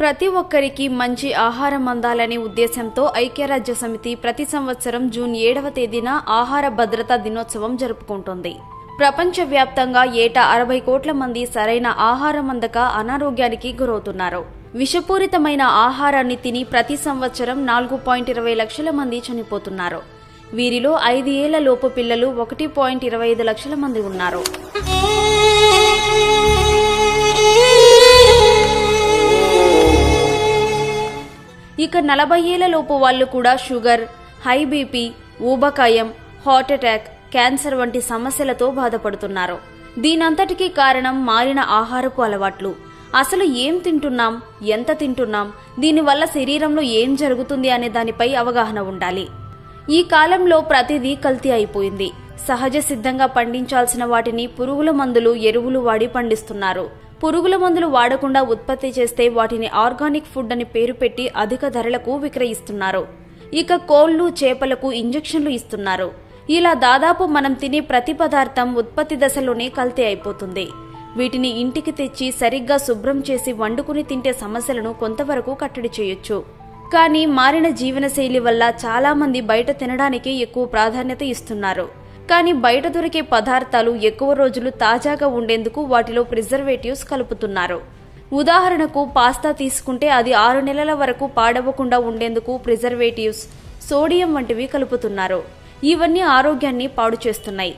ప్రతి ఒక్కరికి మంచి ఆహారం అందాలనే ఉద్దేశంతో ఐక్యరాజ్య సమితి ప్రతి సంవత్సరం జూన్ ఏడవ తేదీన ఆహార భద్రతా దినోత్సవం జరుపుకుంటుంది. ప్రపంచవ్యాప్తంగా ఏటా అరవై కోట్ల మంది సరైన ఆహారం అందక అనారోగ్యానికి గురవుతున్నారు. విషపూరితమైన ఆహారాన్ని తిని ప్రతి సంవత్సరం నాలుగు పాయింట్ ఇరవై లక్షల మంది చనిపోతున్నారు. వీరిలో ఐదు ఏళ్ళ లోపు పిల్లలు ఒకటి పాయింట్ ఇరవై ఐదు లక్షల మంది ఉన్నారు. ఇక నలభై ఏళ్ళలోపు వాళ్ళు కూడా షుగర్ హై బీపీ ఊబకాయం హార్ట్ అటాక్ క్యాన్సర్ వంటి సమస్యలతో బాధపడుతున్నారు. దీనంతటికీ కారణం మారిన ఆహారపు అలవాట్లు. అసలు ఏం తింటున్నాం? ఎంత తింటున్నాం? దీనివల్ల శరీరంలో ఏం జరుగుతుంది అనే దానిపై అవగాహన ఉండాలి. ఈ కాలంలో ప్రతిదీ కల్తీ అయిపోయింది. సహజ సిద్ధంగా పండించాల్సిన వాటిని పురుగుల మందులు ఎరువులు వాడి పండిస్తున్నారు. పురుగుల మందులు వాడకుండా ఉత్పత్తి చేస్తే వాటిని ఆర్గానిక్ ఫుడ్ అని పేరు పెట్టి అధిక ధరలకు విక్రయిస్తున్నారు. ఇక కోళ్ళు చేపలకు ఇంజెక్షన్లు ఇస్తున్నారు. ఇలా దాదాపు మనం తినే ప్రతి పదార్థం ఉత్పత్తి దశలోనే కల్తీ అయిపోతుంది. వీటిని ఇంటికి తెచ్చి సరిగ్గా శుభ్రం చేసి వండుకుని తింటే సమస్యలను కొంతవరకు కట్టడి చేయొచ్చు. కానీ మారిన జీవనశైలి వల్ల చాలామంది బయట తినడానికి ఎక్కువ ప్రాధాన్యత ఇస్తున్నారు. కానీ బయట దొరికే పదార్థాలు ఎక్కువ రోజులు తాజాగా ఉండేందుకు వాటిలో ప్రిజర్వేటివ్స్ కలుపుతున్నారు. ఉదాహరణకు పాస్తా తీసుకుంటే అది ఆరు నెలల వరకు పాడవకుండా ఉండేందుకు ప్రిజర్వేటివ్స్ సోడియం వంటివి కలుపుతున్నారు. ఇవన్నీ ఆరోగ్యాన్ని పాడు చేస్తున్నాయి.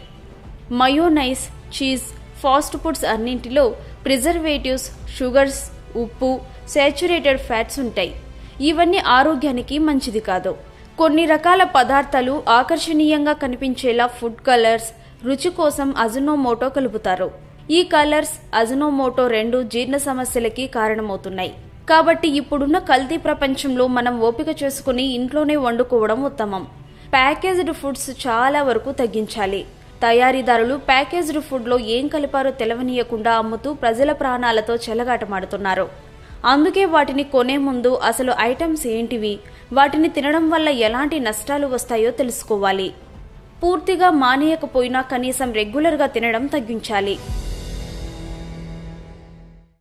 మయోనైస్ చీజ్ ఫాస్ట్ ఫుడ్స్ అన్నింటిలో ప్రిజర్వేటివ్స్ షుగర్స్ ఉప్పు సాచురేటెడ్ ఫ్యాట్స్ ఉంటాయి. ఇవన్నీ ఆరోగ్యానికి మంచిది కాదు. కొన్ని రకాల పదార్థాలు ఆకర్షణీయంగా కనిపించేలా ఫుడ్ కలర్స్ రుచి కోసం అజునోమోటో కలుపుతారు. ఈ కలర్స్ అజునోమోటో రెండు జీర్ణ సమస్యలకి కారణమవుతున్నాయి. కాబట్టి ఇప్పుడున్న కల్తీ ప్రపంచంలో మనం ఓపిక చేసుకుని ఇంట్లోనే వండుకోవడం ఉత్తమం. ప్యాకేజ్డ్ ఫుడ్స్ చాలా వరకు తగ్గించాలి. తయారీదారులు ప్యాకేజ్డ్ ఫుడ్లో ఏం కలిపారో తెలవనీయకుండా అమ్ముతూ ప్రజల ప్రాణాలతో చెలగాటమాడుతున్నారు. అందుకే వాటిని కొనే ముందు అసలు ఐటమ్స్ ఏంటివి? వాటిని తినడం వల్ల ఎలాంటి నష్టాలు వస్తాయో తెలుసుకోవాలి. పూర్తిగా మానేయకపోయినా కనీసం రెగ్యులర్గా తినడం తగ్గించాలి.